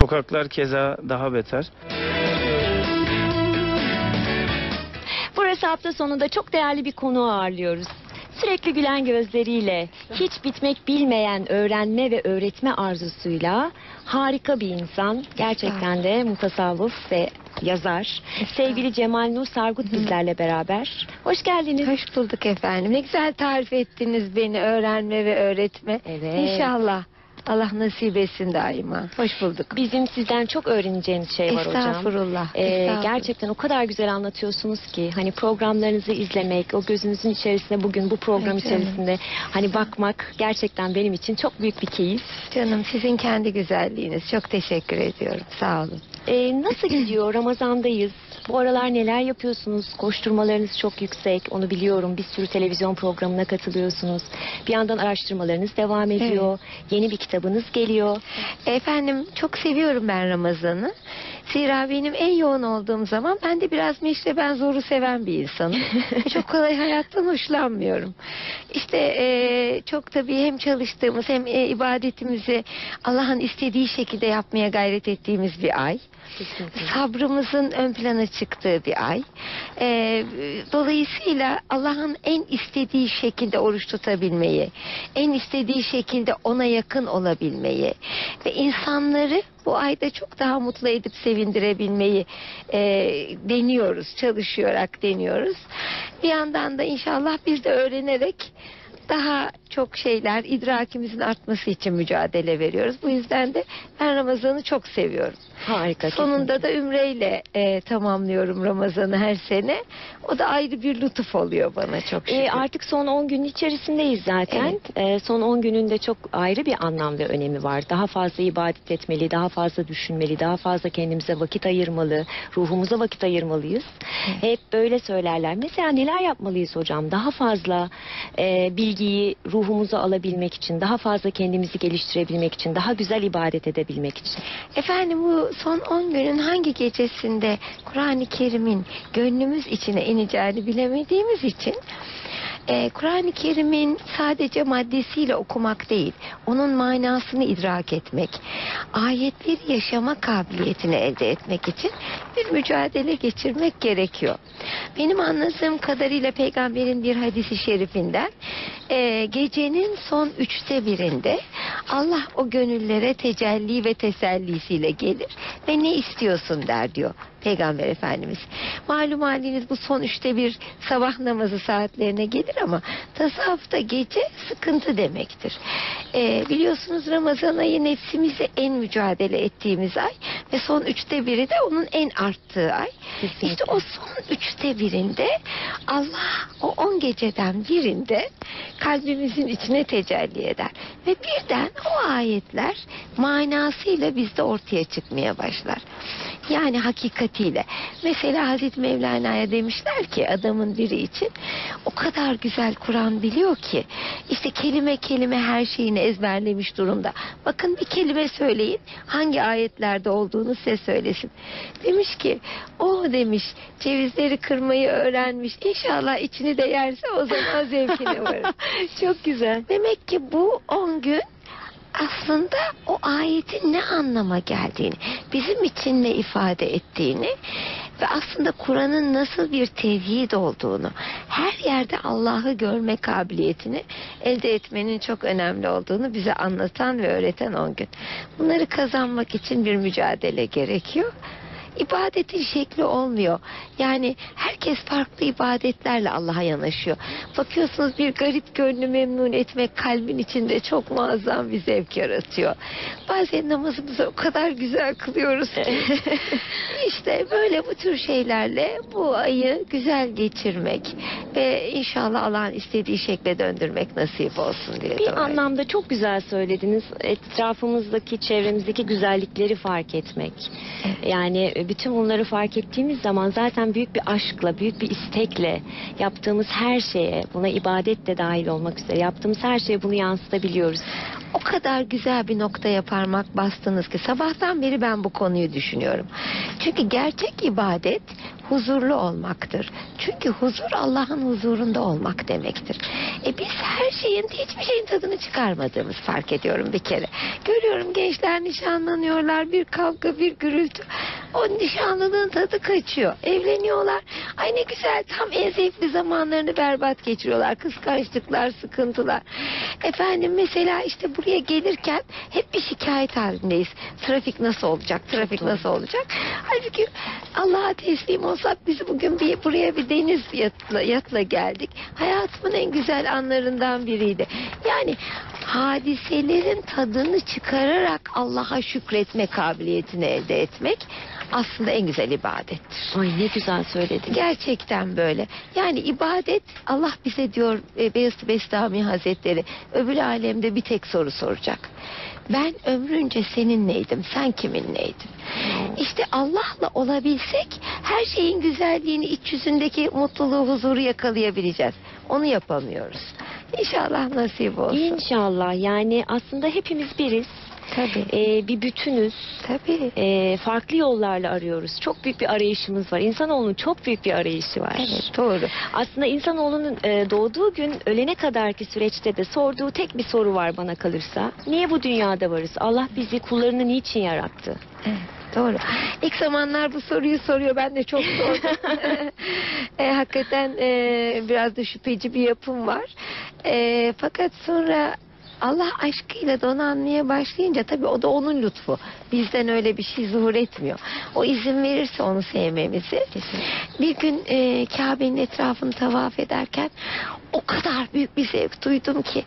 Sokaklar keza daha beter. Burası hafta sonunda çok değerli bir konu ağırlıyoruz. Sürekli gülen gözleriyle, hiç bitmek bilmeyen öğrenme ve öğretme arzusuyla harika bir insan. Gerçekten de mutasavvıf ve yazar. Sevgili Cemal Nur Sargut bizlerle beraber. Hoş geldiniz. Hoş bulduk efendim. Ne güzel tarif ettiniz beni öğrenme ve öğretme. Evet. İnşallah. Allah nasip etsin daima. Hoş bulduk. Bizim sizden çok öğreneceğimiz şey var hocam. Estağfurullah. Ee, estağfurullah. gerçekten o kadar güzel anlatıyorsunuz ki hani programlarınızı izlemek, o gözünüzün içerisinde bugün bu program canım. içerisinde hani bakmak gerçekten benim için çok büyük bir keyif. Canım sizin kendi güzelliğiniz. Çok teşekkür ediyorum. Sağ olun. Ee, nasıl gidiyor? Ramazandayız. Bu aralar neler yapıyorsunuz? Koşturmalarınız çok yüksek. Onu biliyorum. Bir sürü televizyon programına katılıyorsunuz. Bir yandan araştırmalarınız devam ediyor. Yeni bir kitabınız geliyor. Efendim çok seviyorum ben Ramazan'ı. Zira benim en yoğun olduğum zaman ben de biraz meşre ben zoru seven bir insanım. çok kolay hayattan hoşlanmıyorum. İşte e, çok tabii hem çalıştığımız hem e, ibadetimizi Allah'ın istediği şekilde yapmaya gayret ettiğimiz bir ay. Sabrımızın ön plana çıktığı bir ay. Ee, dolayısıyla Allah'ın en istediği şekilde oruç tutabilmeyi, en istediği şekilde ona yakın olabilmeyi ve insanları bu ayda çok daha mutlu edip sevindirebilmeyi e, deniyoruz, çalışarak deniyoruz. Bir yandan da inşallah biz de öğrenerek daha çok şeyler idrakimizin artması için mücadele veriyoruz. Bu yüzden de ben Ramazan'ı çok seviyorum. Harika. Sonunda da ümreyle e, tamamlıyorum Ramazan'ı her sene. O da ayrı bir lütuf oluyor bana çok şükür. Ee, artık son 10 gün içerisindeyiz zaten. Ee, son 10 gününde çok ayrı bir anlam ve önemi var. Daha fazla ibadet etmeli, daha fazla düşünmeli, daha fazla kendimize vakit ayırmalı, ruhumuza vakit ayırmalıyız. Hep böyle söylerler. Mesela neler yapmalıyız hocam? Daha fazla e, bilgiyi ruhumuza alabilmek için, daha fazla kendimizi geliştirebilmek için, daha güzel ibadet edebilmek için. Efendim bu son 10 günün hangi gecesinde Kur'an-ı Kerim'in gönlümüz içine ineceğini bilemediğimiz için e, Kur'an-ı Kerim'in sadece maddesiyle okumak değil, onun manasını idrak etmek, ayetleri yaşama kabiliyetini elde etmek için bir mücadele geçirmek gerekiyor. Benim anladığım kadarıyla peygamberin bir hadisi şerifinden e, gecenin son üçte birinde Allah o gönüllere tecelli ve tesellisiyle gelir ve ne istiyorsun der diyor Peygamber Efendimiz. Malum haliniz bu son üçte bir sabah namazı saatlerine gelir ama tasavvufta gece sıkıntı demektir. Ee, biliyorsunuz Ramazan ayı nefsimizle en mücadele ettiğimiz ay ve son üçte biri de onun en arttığı ay. Kesinlikle. İşte o son üçte birinde Allah o on geceden birinde kalbimizin içine tecelli eder. Ve birden o ayetler manasıyla bizde ortaya çıkmaya başlar. Yani hakikatiyle. Mesela Hazreti Mevlana'ya demişler ki adamın biri için o kadar güzel Kur'an biliyor ki işte kelime kelime her şeyini ezberlemiş durumda. Bakın bir kelime söyleyin hangi ayetlerde olduğunu size söylesin. Demiş ki o demiş cevizleri kırmayı öğrenmiş. İnşallah içini de yerse o zaman zevkine varır. Çok güzel. Demek ki bu 10 gün aslında o ayetin ne anlama geldiğini, bizim için ne ifade ettiğini ve aslında Kur'an'ın nasıl bir tevhid olduğunu, her yerde Allah'ı görme kabiliyetini elde etmenin çok önemli olduğunu bize anlatan ve öğreten 10 gün. Bunları kazanmak için bir mücadele gerekiyor. İbadetin şekli olmuyor. Yani herkes farklı ibadetlerle Allah'a yanaşıyor. Bakıyorsunuz bir garip gönlü memnun etmek kalbin içinde çok muazzam bir zevk yaratıyor. Bazen namazımızı o kadar güzel kılıyoruz ki. işte böyle bu tür şeylerle bu ayı güzel geçirmek ve inşallah Allah'ın istediği şekle döndürmek nasip olsun diye Bir anlamda çok güzel söylediniz. Etrafımızdaki, çevremizdeki güzellikleri fark etmek. Yani bütün bunları fark ettiğimiz zaman zaten büyük bir aşkla, büyük bir istekle yaptığımız her şeye, buna ibadet de dahil olmak üzere yaptığımız her şeye bunu yansıtabiliyoruz. o kadar güzel bir noktaya parmak bastınız ki sabahtan beri ben bu konuyu düşünüyorum. Çünkü gerçek ibadet huzurlu olmaktır. Çünkü huzur Allah'ın huzurunda olmak demektir. E biz her şeyin hiçbir şeyin tadını çıkarmadığımız fark ediyorum bir kere. Görüyorum gençler nişanlanıyorlar bir kavga bir gürültü. O nişanlılığın tadı kaçıyor. Evleniyorlar. Ay ne güzel tam en zevkli zamanlarını berbat geçiriyorlar. Kıskançlıklar, sıkıntılar. Efendim mesela işte buraya gelirken hep bir şikayet halindeyiz. Trafik nasıl olacak? Trafik doğru. nasıl olacak? Halbuki Allah'a teslim olsak biz bugün bir buraya bir deniz yatla, yatla geldik. Hayatımın en güzel anlarından biriydi. Yani hadiselerin tadını çıkararak Allah'a şükretme kabiliyetini elde etmek aslında en güzel ibadettir. Ay ne güzel söyledin. Gerçekten böyle. Yani ibadet Allah bize diyor e, Beyazıt Bestami Hazretleri öbür alemde bir tek soru soracak. Ben ömrünce senin neydim, sen kimin neydin? İşte Allah'la olabilsek her şeyin güzelliğini, iç yüzündeki mutluluğu, huzuru yakalayabileceğiz. Onu yapamıyoruz. İnşallah nasip olsun. İnşallah yani aslında hepimiz biriz. Tabii. Ee, bir bütünüz. Tabii. Ee, farklı yollarla arıyoruz. Çok büyük bir arayışımız var. İnsanoğlunun çok büyük bir arayışı var. Evet doğru. Aslında insanoğlunun e, doğduğu gün ölene kadarki süreçte de sorduğu tek bir soru var bana kalırsa. Niye bu dünyada varız? Allah bizi kullarını niçin yarattı? Evet, doğru. İlk zamanlar bu soruyu soruyor. Ben de çok sordum. e, hakikaten e, biraz da şüpheci bir yapım var. E, fakat sonra Allah aşkıyla donanmaya başlayınca tabii o da onun lütfu. Bizden öyle bir şey zuhur etmiyor. O izin verirse onu sevmemizi. Bir gün e, Kabe'nin etrafını tavaf ederken o kadar büyük bir zevk duydum ki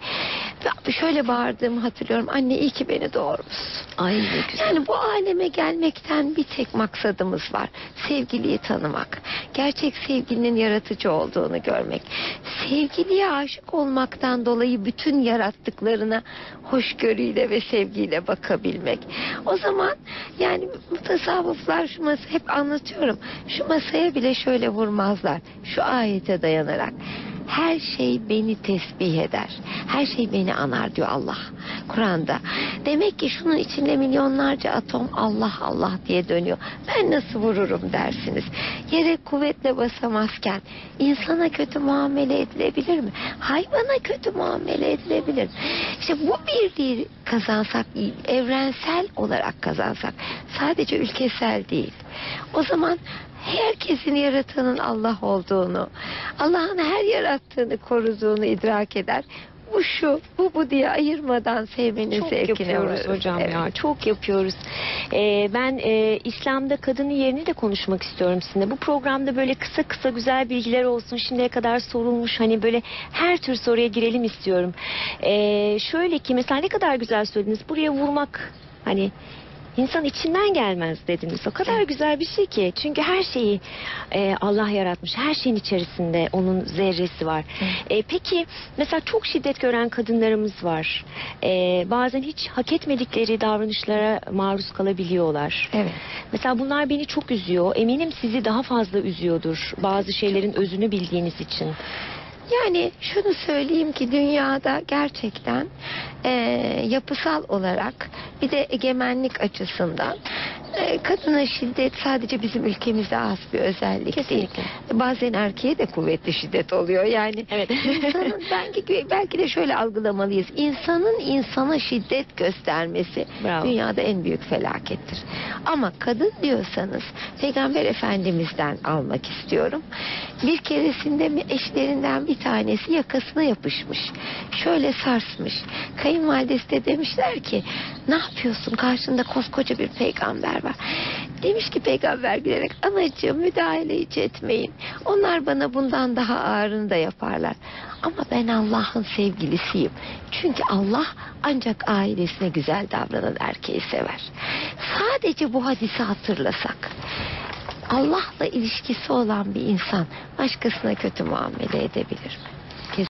ve şöyle bağırdığımı hatırlıyorum. Anne iyi ki beni doğurmuşsun. Ay ne güzel. Yani bu aleme gelmekten bir tek maksadımız var. Sevgiliyi tanımak. Gerçek sevginin yaratıcı olduğunu görmek. Sevgiliye aşık olmaktan dolayı bütün yarattıklarına hoşgörüyle ve sevgiyle bakabilmek. O zaman yani mutasavvıflar şu masa hep anlatıyorum. Şu masaya bile şöyle vurmazlar. Şu ayete dayanarak. Her şey beni tesbih eder. Her şey beni anar diyor Allah Kur'an'da. Demek ki şunun içinde milyonlarca atom Allah Allah diye dönüyor. Ben nasıl vururum dersiniz. Yere kuvvetle basamazken insana kötü muamele edilebilir mi? Hayvana kötü muamele edilebilir? İşte bu birliği kazansak, evrensel olarak kazansak, sadece ülkesel değil. O zaman herkesin yaratanın Allah olduğunu, Allah'ın her yarattığını koruduğunu idrak eder. Bu şu, bu bu diye ayırmadan sevmenin Çok zevkine yapıyoruz varırız. hocam Evet. ya. Çok yapıyoruz. Ee, ben e, İslam'da kadının yerini de konuşmak istiyorum sizinle. Bu programda böyle kısa kısa güzel bilgiler olsun. Şimdiye kadar sorulmuş hani böyle her tür soruya girelim istiyorum. Ee, şöyle ki mesela ne kadar güzel söylediniz. Buraya vurmak hani İnsan içinden gelmez dediniz. O kadar güzel bir şey ki. Çünkü her şeyi e, Allah yaratmış. Her şeyin içerisinde onun zerresi var. E, peki mesela çok şiddet gören kadınlarımız var. E, bazen hiç hak etmedikleri davranışlara maruz kalabiliyorlar. Evet. Mesela bunlar beni çok üzüyor. Eminim sizi daha fazla üzüyordur. Bazı şeylerin özünü bildiğiniz için. Yani şunu söyleyeyim ki dünyada gerçekten e, yapısal olarak bir de egemenlik açısından e, kadına şiddet sadece bizim ülkemizde az bir özellik Kesinlikle. değil. Bazen erkeğe de kuvvetli şiddet oluyor. Yani Evet. insanın belki, belki de şöyle algılamalıyız. İnsanın insana şiddet göstermesi Bravo. dünyada en büyük felakettir. Ama kadın diyorsanız Peygamber Efendimiz'den almak istiyorum. Bir keresinde mi eşlerinden bir tanesi yakasına yapışmış. Şöyle sarsmış. Kayınvalidesi de demişler ki ne yapıyorsun karşında koskoca bir peygamber var. Demiş ki peygamber gülerek anacığım müdahale hiç etmeyin. Onlar bana bundan daha ağırını da yaparlar. Ama ben Allah'ın sevgilisiyim. Çünkü Allah ancak ailesine güzel davranan erkeği sever. Sadece bu hadisi hatırlasak Allah'la ilişkisi olan bir insan başkasına kötü muamele edebilir mi?